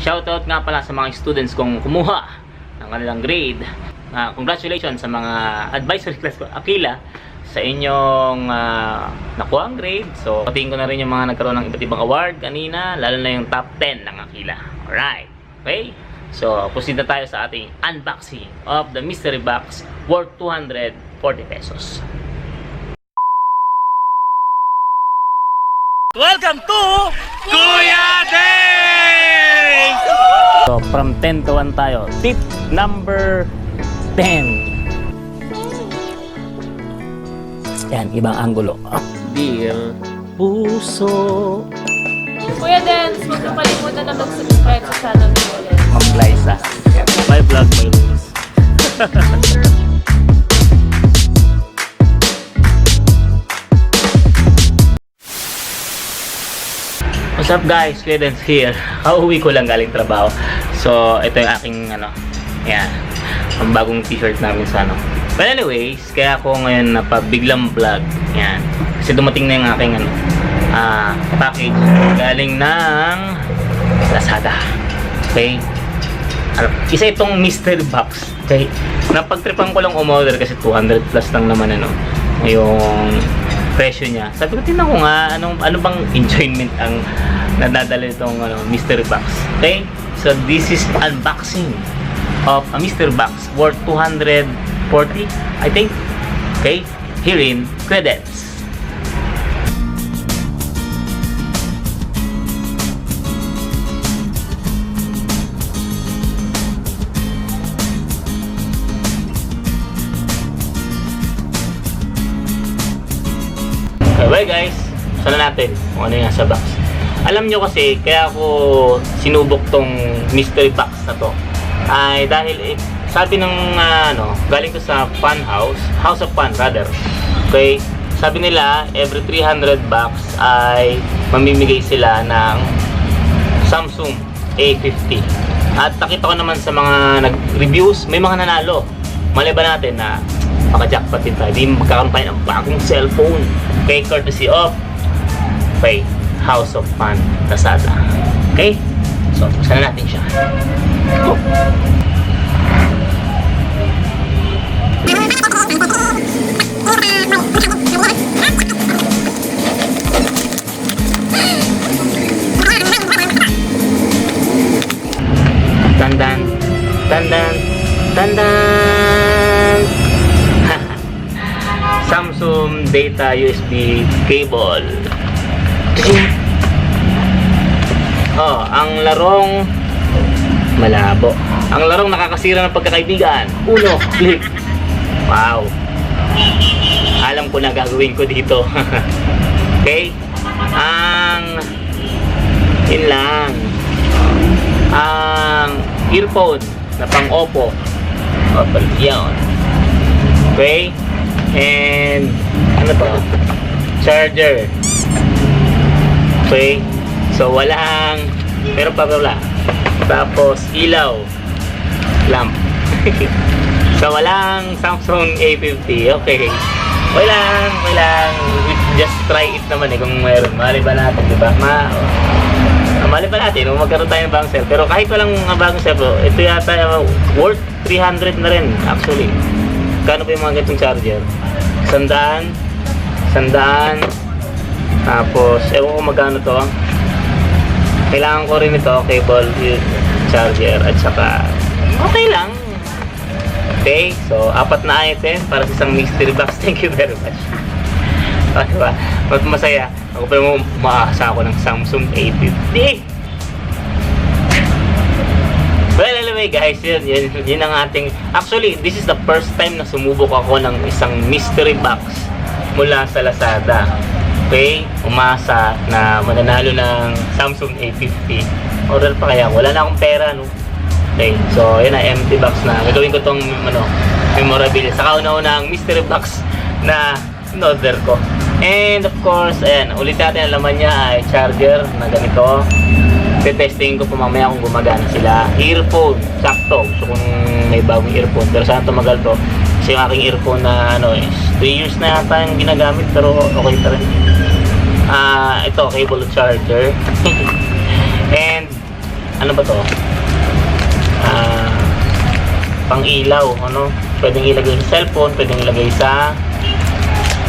shoutout nga pala sa mga students kong kumuha ng kanilang grade. Ah, congratulations sa mga advisory class ko. Akila, sa inyong ah, nakuha ang grade. So, patingin ko na rin yung mga nagkaroon ng iba't ibang award kanina, lalo na yung top 10 ng Akila. Alright. Okay? So, proceed na tayo sa ating unboxing of the mystery box worth 240 pesos. Welcome to Kuya Days! So, from 10 to 1 tayo. Tip number 10. Yan, ibang anggulo. Dear Puso. Kuya Dance, huwag na kalimutan na mag-subscribe sa channel ni. Ma'am Liza. My vlog, my rules. What's up guys? Dance here. Kauwi ko lang galing trabaho. So, ito yung aking ano, yan. Ang bagong t-shirt namin sa ano. But anyways, kaya ako ngayon napabiglang vlog. Yan. Kasi dumating na yung aking ano, ah, package galing ng Lazada. Okay? Ano, isa itong mystery box. Okay? Napagtripan ko lang umorder kasi 200 plus lang naman ano yung presyo niya. Sabi ko, tingnan ko nga, anong, ano bang enjoyment ang nadadala itong ano, mystery box. Okay? So, this is unboxing of a mystery box worth 240, I think. Okay? Herein, credits. Bye guys. Sana natin kung ano yung nasa box. Alam nyo kasi, kaya ako sinubok tong mystery box na to. Ay dahil, eh, sabi ng ah, ano, galing ko sa fun house, house of fun rather. Okay, sabi nila, every 300 bucks ay mamimigay sila ng Samsung A50. At nakita ko naman sa mga nag-reviews, may mga nanalo. Malay ba natin na maka-jackpot din tayo. Di magkakaroon tayo ng bagong cellphone. Okay, courtesy of Pay House of Fun Lazada. Okay? So, buksan na natin siya. Go! Tandan, tandan, tandan. Samsung data USB cable. Oh, ang larong malabo. Ang larong nakakasira ng pagkakaibigan. Uno, click. Wow. Alam ko na gagawin ko dito. okay? Ang yun lang. Ang earphone na pang Oppo. Oppo yun. Okay? And ano to? Charger. Okay? So walang pero pa wala. Tapos ilaw. Lamp. so walang Samsung A50. Okay. Okay lang, okay. Just try it naman eh kung mayroon. Mali ba natin, di ba? Ma mali ba natin kung magkaroon tayo ng bagong cell. Pero kahit walang bagong cell, ito yata uh, worth 300 na rin actually. Kano pa yung mga ganitong charger? Sandaan. Sandaan. Tapos, ewan ko magkano to. Kailangan ko rin ito, cable charger at saka okay lang. Okay, so apat na item para sa isang mystery box. Thank you very much. Okay ba? Mas masaya. Ako pa mo maasa ako ng Samsung A50. Anyway guys, yun, yun, yun ang ating... Actually, this is the first time na sumubok ako ng isang mystery box mula sa Lazada. Okay? Umasa na mananalo ng Samsung A50. Order pa kaya. Wala na akong pera, no? Okay, so yun na, empty box na. Gagawin ko tong, ano, memorabilia. Saka una-una ang mystery box na in-order ko. And of course, ayan, ulit natin ang niya ay charger na ganito. Tetesting ko pa mamaya kung gumagana sila. Earphone, sakto. Gusto kong may bagong earphone. Pero sana tumagal to. Kasi yung aking earphone na ano is 3 years na yata yung ginagamit pero okay pa rin. Ah, ito, cable charger. And ano ba to? Ah, pang ilaw, ano? Pwedeng ilagay sa cellphone, pwedeng ilagay sa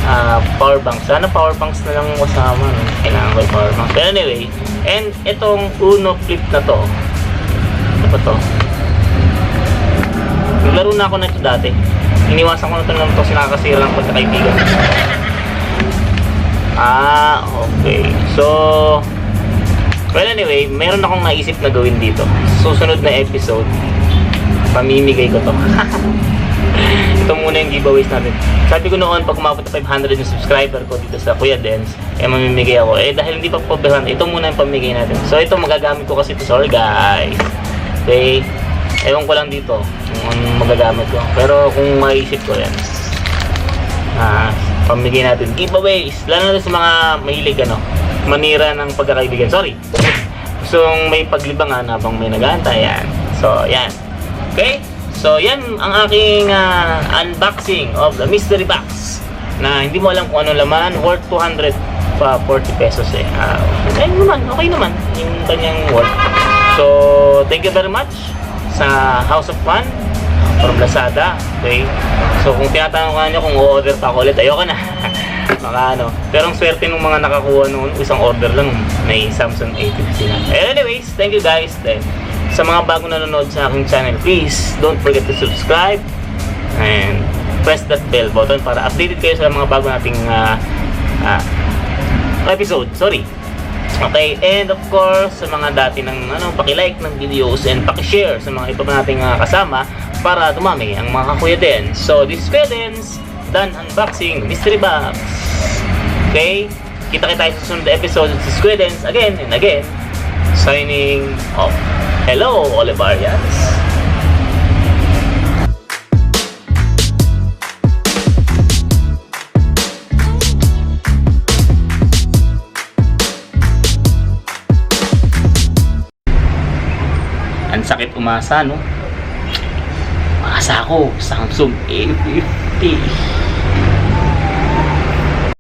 ah, power bank. Sana power banks na lang kasama. No? Kailangan ko power banks. But anyway, and itong Uno Flip na to, ano ba to? Naglaro na ako na ito dati. Iniwasan ko na ito lang ito sinakasira ng pagkakaibigan. Ah, okay. So, well anyway, meron akong naisip na gawin dito. Susunod na episode, pamimigay ko to. ito muna yung giveaways natin. Sabi ko noon, pag umabot na 500 yung subscriber ko dito sa Kuya Dance, eh mamimigay ako. Eh dahil hindi pa po 500, ito muna yung pamimigay natin. So ito magagamit ko kasi ito. Sorry guys. Okay. Ewan ko lang dito kung anong magagamit ko. Pero kung maisip ko yan, ah, pamigay natin giveaways. Lalo na sa mga mahilig ano, manira ng pagkakaibigan. Sorry. Gustong may paglibangan habang may nag-aantay. Yan. So, yan. Okay? So, yan ang aking ah, unboxing of the mystery box na hindi mo alam kung ano laman worth 200 pa 40 pesos eh. Ah, okay naman, okay naman yung kanyang worth. So, thank you very much sa House of Fun from Lazada. Okay? So, kung tinatanong ka nyo kung o-order pa ako ulit, ayoko na. Baka ano. Pero ang swerte ng mga nakakuha noon, isang order lang, may Samsung A50 na. Anyways, thank you guys. Then, sa mga bago nanonood sa aking channel, please don't forget to subscribe and press that bell button para updated kayo sa mga bago nating ah, ah, episode. Sorry. Okay, and of course, sa mga dati ng ano, paki-like ng videos and paki-share sa mga iba pa nating ah, kasama para dumami ang mga kakuya din. So, this is done unboxing mystery box. Okay? Kita kita sa susunod episode. This is Kuya again and again. Signing off. Hello, Olivarians. Ang sakit umasa, no? Umasa ako, Samsung A50.